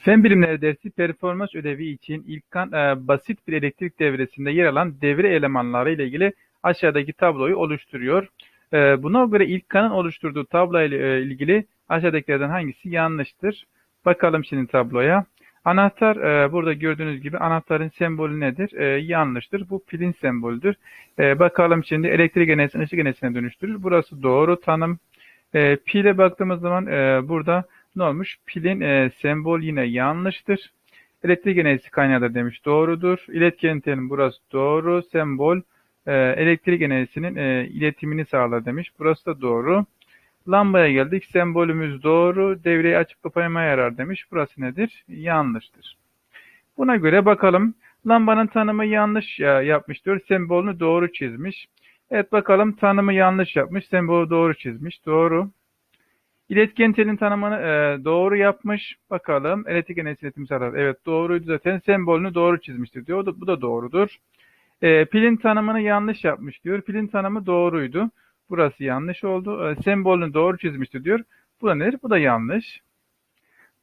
Fen bilimleri dersi performans ödevi için İlkan e, basit bir elektrik devresinde yer alan devre elemanları ile ilgili aşağıdaki tabloyu oluşturuyor. E, buna göre İlkan'ın oluşturduğu tablo ile e, ilgili aşağıdakilerden hangisi yanlıştır? Bakalım şimdi tabloya. Anahtar e, burada gördüğünüz gibi anahtarın sembolü nedir? E, yanlıştır. Bu pilin sembolüdür. E, bakalım şimdi elektrik enerjisini ışık enerjisine dönüştürür. Burası doğru tanım. E, pile baktığımız zaman e, burada ne olmuş? Pilin e, sembol yine yanlıştır. Elektrik enerjisi kaynağıdır demiş. Doğrudur. İletken burası doğru. Sembol e, elektrik enerjisinin e, iletimini sağlar demiş. Burası da doğru. Lambaya geldik. Sembolümüz doğru. Devreyi açıp kapamaya yarar demiş. Burası nedir? Yanlıştır. Buna göre bakalım. Lambanın tanımı yanlış ya, yapmış diyor. Sembolünü doğru çizmiş. Evet bakalım tanımı yanlış yapmış. Sembolü doğru çizmiş. Doğru. İletken telin tanımını e, doğru yapmış. Bakalım elektrik enerjisi sağlar. Evet doğruydu zaten. Sembolünü doğru çizmiştir diyor. Bu da doğrudur. E, pilin tanımını yanlış yapmış diyor. Pilin tanımı doğruydu. Burası yanlış oldu. E, sembolünü doğru çizmiştir diyor. Bu da nedir? Bu da yanlış.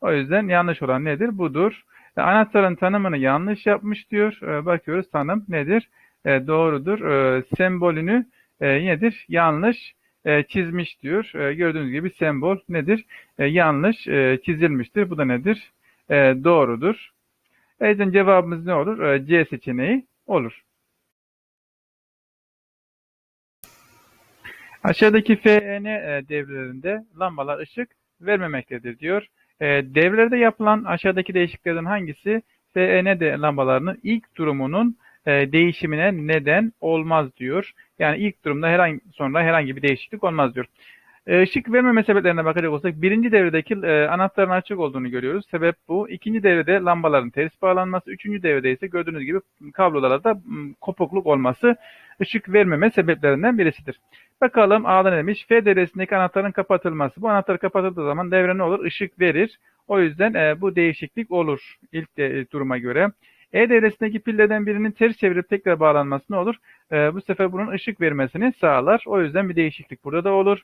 O yüzden yanlış olan nedir? Budur. E, anahtarın tanımını yanlış yapmış diyor. E, bakıyoruz tanım nedir? E, doğrudur. E, sembolünü e, nedir? Yanlış e, çizmiş diyor. E, gördüğünüz gibi sembol nedir? E, yanlış e, çizilmiştir. Bu da nedir? E, doğrudur. O yüzden cevabımız ne olur? E, C seçeneği olur. Aşağıdaki FEN e, devrelerinde lambalar ışık vermemektedir diyor. E, devrelerde yapılan aşağıdaki değişikliklerden hangisi FEN de lambalarının ilk durumunun e, değişimine neden olmaz diyor. Yani ilk durumda herhangi sonra herhangi bir değişiklik olmaz diyor. E, ışık vermeme sebeplerine bakacak olsak birinci devredeki e, anahtarın açık olduğunu görüyoruz. Sebep bu. İkinci devrede lambaların ters bağlanması. Üçüncü devrede ise gördüğünüz gibi kablolarda m, kopukluk olması ışık vermeme sebeplerinden birisidir. Bakalım A'da ne demiş? F devresindeki anahtarın kapatılması. Bu anahtar kapatıldığı zaman devre ne olur? Işık verir. O yüzden e, bu değişiklik olur ilk de, duruma göre. E devresindeki pillerden birinin ters çevirip tekrar bağlanması ne olur? E, bu sefer bunun ışık vermesini sağlar. O yüzden bir değişiklik burada da olur.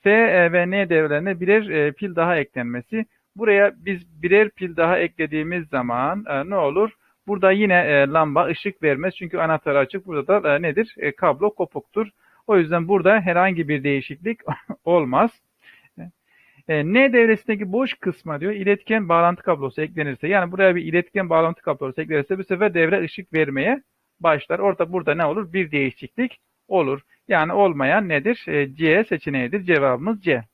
F e, ve N devrelerine birer e, pil daha eklenmesi. Buraya biz birer pil daha eklediğimiz zaman e, ne olur? Burada yine e, lamba ışık vermez. Çünkü anahtar açık. Burada da e, nedir? E, kablo kopuktur. O yüzden burada herhangi bir değişiklik olmaz. E, N devresindeki boş kısma diyor iletken bağlantı kablosu eklenirse yani buraya bir iletken bağlantı kablosu eklenirse bu sefer devre ışık vermeye başlar. Orada burada ne olur? Bir değişiklik olur. Yani olmayan nedir? E, C seçeneğidir. Cevabımız C.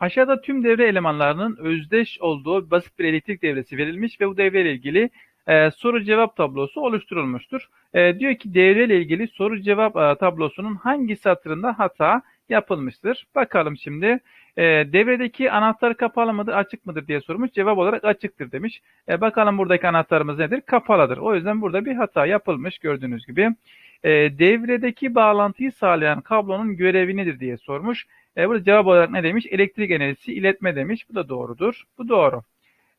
Aşağıda tüm devre elemanlarının özdeş olduğu basit bir elektrik devresi verilmiş ve bu devreyle ilgili e, soru cevap tablosu oluşturulmuştur. E, diyor ki devreyle ilgili soru cevap e, tablosunun hangi satırında hata yapılmıştır? Bakalım şimdi. E, devredeki anahtar kapalı mıdır, açık mıdır diye sormuş. Cevap olarak açıktır demiş. E, bakalım buradaki anahtarımız nedir? Kapalıdır. O yüzden burada bir hata yapılmış gördüğünüz gibi. E, devredeki bağlantıyı sağlayan kablonun görevi nedir diye sormuş. E, burada cevap olarak ne demiş? Elektrik enerjisi iletme demiş. Bu da doğrudur. Bu doğru.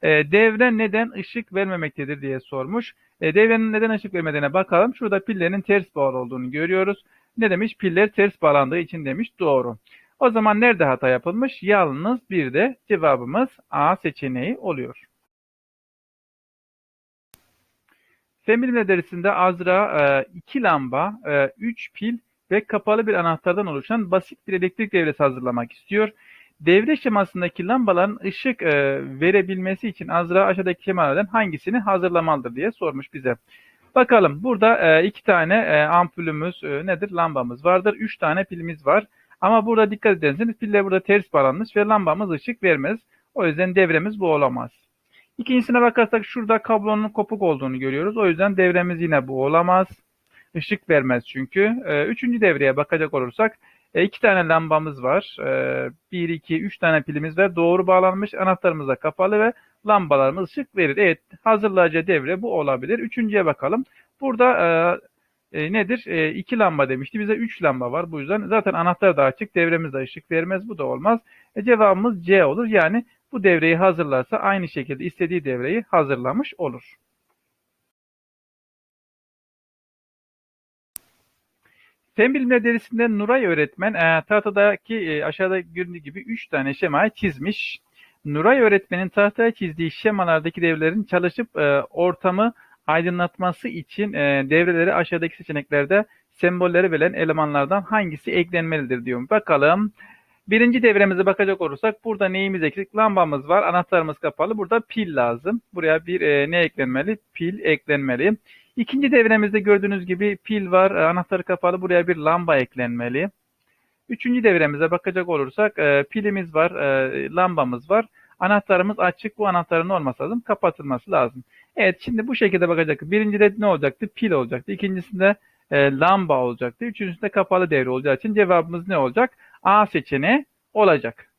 E, devre neden ışık vermemektedir diye sormuş. E, devrenin neden ışık vermediğine bakalım. Şurada pillerin ters bağlı olduğunu görüyoruz. Ne demiş? Piller ters bağlandığı için demiş. Doğru. O zaman nerede hata yapılmış? Yalnız bir de cevabımız A seçeneği oluyor. Fen bilimleri dersinde Azra 2 lamba, 3 pil ve kapalı bir anahtardan oluşan basit bir elektrik devresi hazırlamak istiyor. Devre şemasındaki lambaların ışık e, verebilmesi için Azra aşağıdaki şemalardan hangisini hazırlamalıdır diye sormuş bize. Bakalım burada e, iki tane e, ampulümüz e, nedir? Lambamız vardır. Üç tane pilimiz var. Ama burada dikkat ederseniz piller burada ters bağlanmış ve lambamız ışık vermez. O yüzden devremiz bu olamaz. İkincisine bakarsak şurada kablonun kopuk olduğunu görüyoruz. O yüzden devremiz yine bu olamaz. Işık vermez çünkü. E, üçüncü devreye bakacak olursak e, iki tane lambamız var. E, bir, iki, üç tane pilimiz var. Doğru bağlanmış. Anahtarımız da kapalı ve lambalarımız ışık verir. Evet hazırlayacağı devre bu olabilir. Üçüncüye bakalım. Burada e, e, nedir? E, iki lamba demişti. Bize üç lamba var. Bu yüzden zaten anahtar da açık. Devremiz de ışık vermez. Bu da olmaz. E, cevabımız C olur. Yani bu devreyi hazırlarsa aynı şekilde istediği devreyi hazırlamış olur. Fen bilimleri dersinde Nuray öğretmen e, tahtadaki e, aşağıda göründüğü gibi 3 tane şemayı çizmiş. Nuray öğretmenin tahtaya çizdiği şemalardaki devrelerin çalışıp e, ortamı aydınlatması için e, devreleri aşağıdaki seçeneklerde sembolleri verilen elemanlardan hangisi eklenmelidir diyorum. Bakalım. Birinci devremize bakacak olursak burada neyimiz eksik? Lambamız var, anahtarımız kapalı. Burada pil lazım. Buraya bir e, ne eklenmeli? Pil eklenmeli. İkinci devremizde gördüğünüz gibi pil var, e, anahtarı kapalı. Buraya bir lamba eklenmeli. Üçüncü devremize bakacak olursak e, pilimiz var, e, lambamız var. Anahtarımız açık. Bu anahtarın olması lazım. Kapatılması lazım. Evet şimdi bu şekilde bakacak. Birincide ne olacaktı? Pil olacaktı. İkincisinde e, lamba olacaktı. Üçüncüsünde kapalı devre olacağı için cevabımız ne olacak? A seçeneği olacak.